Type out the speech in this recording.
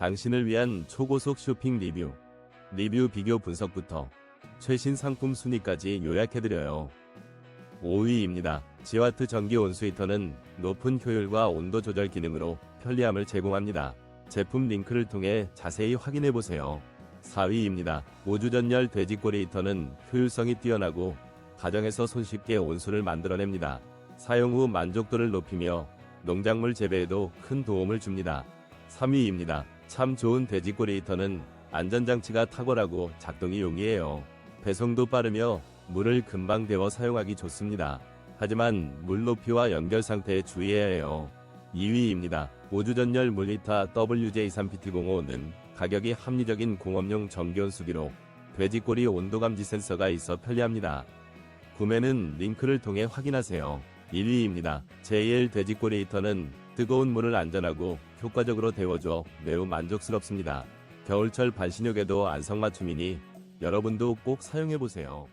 당신을 위한 초고속 쇼핑 리뷰. 리뷰 비교 분석부터 최신 상품 순위까지 요약해드려요. 5위입니다. 지와트 전기 온수 히터는 높은 효율과 온도 조절 기능으로 편리함을 제공합니다. 제품 링크를 통해 자세히 확인해보세요. 4위입니다. 우주전열 돼지꼬리 히터는 효율성이 뛰어나고 가정에서 손쉽게 온수를 만들어냅니다. 사용 후 만족도를 높이며 농작물 재배에도 큰 도움을 줍니다. 3위입니다. 참 좋은 돼지꼬리 히터는 안전장치가 탁월하고 작동이 용이해요. 배송도 빠르며 물을 금방 데워 사용하기 좋습니다. 하지만 물 높이와 연결 상태에 주의해야 해요. 2위입니다. 우주전열 물리타 WJ3PT05는 가격이 합리적인 공업용 전기온수기로 돼지꼬리 온도 감지 센서가 있어 편리합니다. 구매는 링크를 통해 확인하세요. 1위입니다. JL 돼지꼬리 히터는 뜨거운 물을 안전하고 효과적으로 데워줘 매우 만족스럽습니다. 겨울철 반신욕에도 안성맞춤이니 여러분도 꼭 사용해보세요.